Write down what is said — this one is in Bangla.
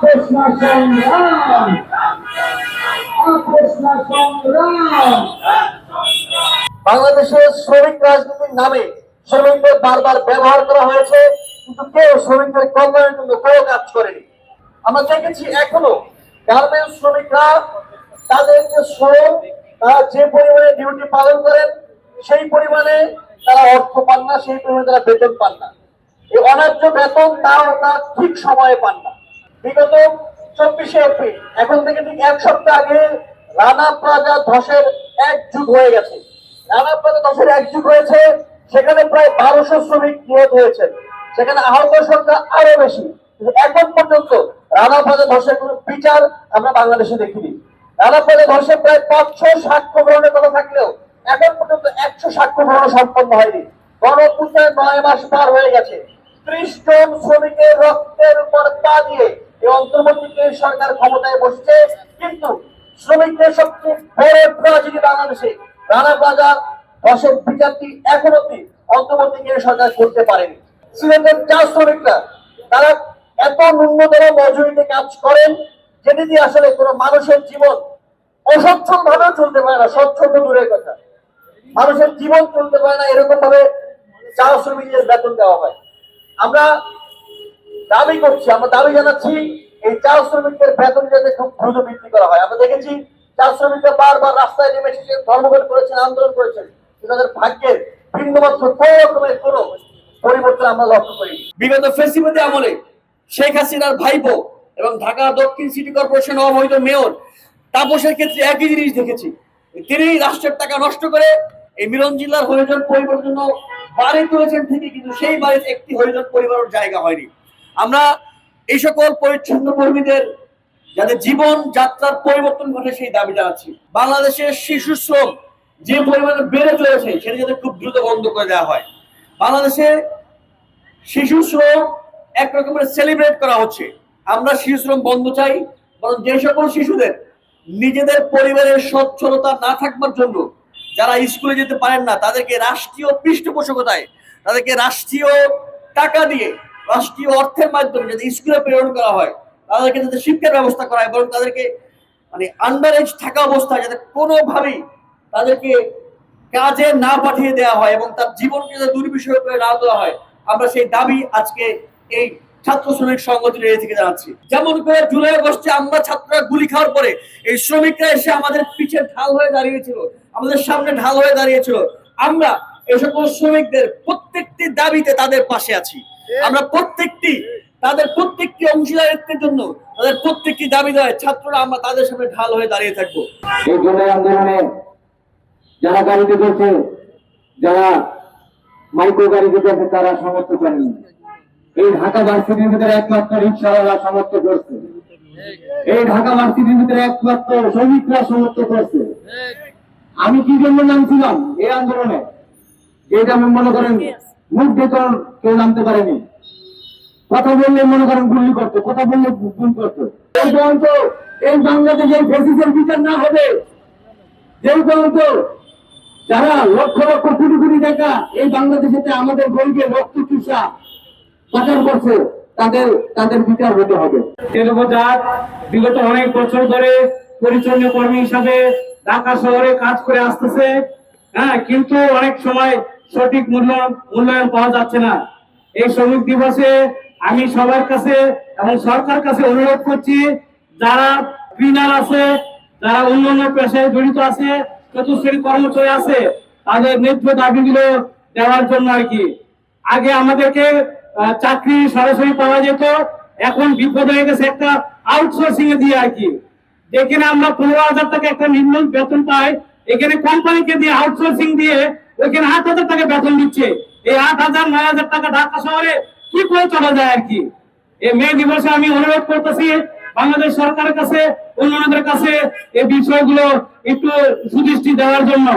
আপস না সংগ্রাম। আপস না বাংলাদেশের শ্রমিক রাজনীতির নামে শ্রমিকদের বারবার ব্যবহার করা হয়েছে, কিন্তু কেউ শ্রমিকদের কল্যাণের জন্য কেউ কাজ করেনি। আমরা দেখেছি এখনও গার্মেন্টস শ্রমিকরা তাদের যে শ্রম, তারা যে পরিমাণে ডিউটি পালন করেন, সেই পরিমাণে তারা অর্থ পান না, সেই পরিমাণে তারা বেতন পান না। এই অন্যায্য বেতন তাও তারা ঠিক সময়ে পান না। বিগত চব্বিশে এপ্রিল, এখন থেকে ঠিক এক সপ্তাহ আগে রানা প্লাজা ধসের এক যুগ হয়ে গেছে। রানা প্লাজা ধসের এক যুগ হয়েছে, সেখানে প্রায় বারোশো শ্রমিক নিহত হয়েছেন সেখানে আহত সংখ্যা আরও বেশি। এখন পর্যন্ত রানা প্লাজা ধসের কোনো বিচার আমরা বাংলাদেশে দেখিনি। রানা প্লাজা ধসে প্রায় পাঁচশো সাক্ষ্য গ্রহণের কথা থাকলেও এখন পর্যন্ত একশো সাক্ষ্য গ্রহণ সম্পন্ন হয়নি। গণপুত্রের নয় মাস পার হয়ে গেছে। ত্রিশ জন শ্রমিকের রক্তের উপর পা দিয়ে সরকার ক্ষমতায় বসছে, কিন্তু শ্রমিকদের সবচেয়ে বড় বাংলাদেশে? রানা বিচারটি এখন অব্দি সরকার করতে পারেনি। সিলেটের চা শ্রমিকরা, তারা এত ন্যূনতম মজুরিতে কাজ করেন যেটি আসলে কোনো মানুষের জীবন অসচ্ছল ভাবে চলতে পারে না স্বচ্ছল তো দূরের কথা। মানুষের জীবন চলতে পারে না এরকম ভাবে চা শ্রমিকদের বেতন দেওয়া হয়। আমরা দাবি করছি, আমরা দাবি জানাচ্ছি, এই চা শ্রমিকদের বেতন যাতে খুব দ্রুত বৃদ্ধি করা হয়। আমরা দেখেছি চা শ্রমিকরা বারবার রাস্তায় নেমে এসেছেন ধর্মঘট করেছেন, আন্দোলন করেছেন তাদের ভাগ্যের ভিন্নমাত্র কোন রকমের কোন পরিবর্তন আমরা লক্ষ্য করি বিগত ফেসিবাদী আমলে শেখ হাসিনার ভাইপো এবং ঢাকা দক্ষিণ সিটি কর্পোরেশন অবৈধ মেয়র তাপসের ক্ষেত্রে একই জিনিস দেখেছি। তিনি রাষ্ট্রের টাকা নষ্ট করে এই মিলন জেলার হরিজন পরিবারের জন্য বাড়ি তুলেছেন ঠিকই, কিন্তু সেই বাড়িতে একটি হরিজন পরিবারের জায়গা হয়নি। আমরা এই সকল পরিচ্ছন্ন কর্মীদের, যাদের জীবন যাত্রার পরিবর্তন ঘটে সেই দাবি জানাচ্ছি বাংলাদেশের শিশু শ্রম যে পরিমাণে বেড়ে চলেছে, সেটা যাতে খুব দ্রুত বন্ধ করে দেওয়া হয়। বাংলাদেশে শিশু শ্রম এক রকমের সেলিব্রেট করা হচ্ছে। আমরা শিশু শ্রম বন্ধ চাই, বরং যে সকল শিশুদের নিজেদের পরিবারের সচ্ছলতা না থাকবার জন্য, যারা স্কুলে যেতে পারেন না, তাদেরকে রাষ্ট্রীয় পৃষ্ঠপোষকতায়, তাদেরকে রাষ্ট্রীয় টাকা দিয়ে রাষ্ট্রীয় অর্থের মাধ্যমে যদি স্কুলে প্রেরণ করা হয়, তাদেরকে যাতে শিক্ষার ব্যবস্থা করা হয়, বরং তাদেরকে মানে আন্ডার এজ থাকা অবস্থায় যাতে কোনোভাবেই তাদেরকে কাজে না পাঠিয়ে দেওয়া হয় এবং তার জীবনকে যাতে দুর্বিষয় করে না দেওয়া হয়, আমরা সেই দাবি আজকে এই ছাত্র শ্রমিক সংগঠনের এ থেকে জানাচ্ছি। যেমন করে জুলাই আগস্টে আমরা ছাত্ররা গুলি খাওয়ার পরে এই শ্রমিকরা এসে আমাদের পিছে ঢাল হয়ে দাঁড়িয়েছিল, আমাদের সামনে ঢাল হয়ে দাঁড়িয়েছিল। আমরা এই সকল শ্রমিকদের প্রত্যেকটি দাবিতে তাদের পাশে আছি। আমরা প্রত্যেকটি তাদের প্রত্যেকটি অংশীদারিত্বের জন্য তাদের প্রত্যেকটি দাবি দেয় ছাত্ররা আমরা তাদের সামনে ঢাল হয়ে দাঁড়িয়ে থাকব। এই জুলাই আন্দোলনে যারা গাড়িতে করছে যারা মাইক্রো গাড়িতে করছে তারা সমর্থ করেনি। এই ঢাকা ভার্সিটির ভিতরে একমাত্র রিক্সাওয়ালা সমর্থ করছে। এই ঢাকা ভার্সিটির ভিতরে একমাত্র শ্রমিকরা সমর্থ করছে। আমি কি জন্য নামছিলাম এই আন্দোলনে? এটা আমি মনে করেন মুখ বেতন কেউ নামতে পারেনি। কথা বললে মনে করেন গুলি করতো, কথা বললে গুল করতো। এই পর্যন্ত এই বাংলাদেশে ফেসিসের বিচার না হবে। যেই পর্যন্ত যারা লক্ষ লক্ষ কোটি কোটি টাকা এই বাংলাদেশেতে আমাদের গরিবের রক্ত চুষা পাচার করছে, তাদের তাদের বিচার হতে হবে। তেলবাজার বিগত অনেক বছর ধরে পরিচ্ছন্ন কর্মী হিসাবে ঢাকা শহরে কাজ করে আসতেছে। হ্যাঁ কিন্তু অনেক সময় সঠিক মূল্য মূল্যায়ন পাওয়া যাচ্ছে না। এই শ্রমিক দিবসে আমি সবার কাছে এবং সরকার কাছে অনুরোধ করছি, যারা ক্লিনার আছে, যারা অন্যান্য পেশায় জড়িত আছে, চতুর্শ্রেণী কর্মচারী আছে, তাদের ন্যায্য দাবিগুলো দেওয়ার জন্য আর কি। আগে আমাদেরকে চাকরি সরাসরি পাওয়া যেত, এখন বিপদ হয়ে গেছে একটা আউটসোর্সিং এ দিয়ে আর কি। যেখানে আমরা পনেরো হাজার টাকা একটা নিম্ন বেতন পাই, এখানে কোম্পানিকে দিয়ে আউটসোর্সিং দিয়ে ওইখানে আট হাজার টাকা বেতন দিচ্ছে। এই আট হাজার, নয় হাজার টাকা ঢাকা শহরে কি করে চলা যায় আর কি? এই মে দিবসে আমি অনুরোধ করতেছি, বাংলাদেশ সরকারের কাছে অন্যান্যদের কাছে এই বিষয়গুলো একটু সুদৃষ্টি দেওয়ার জন্য।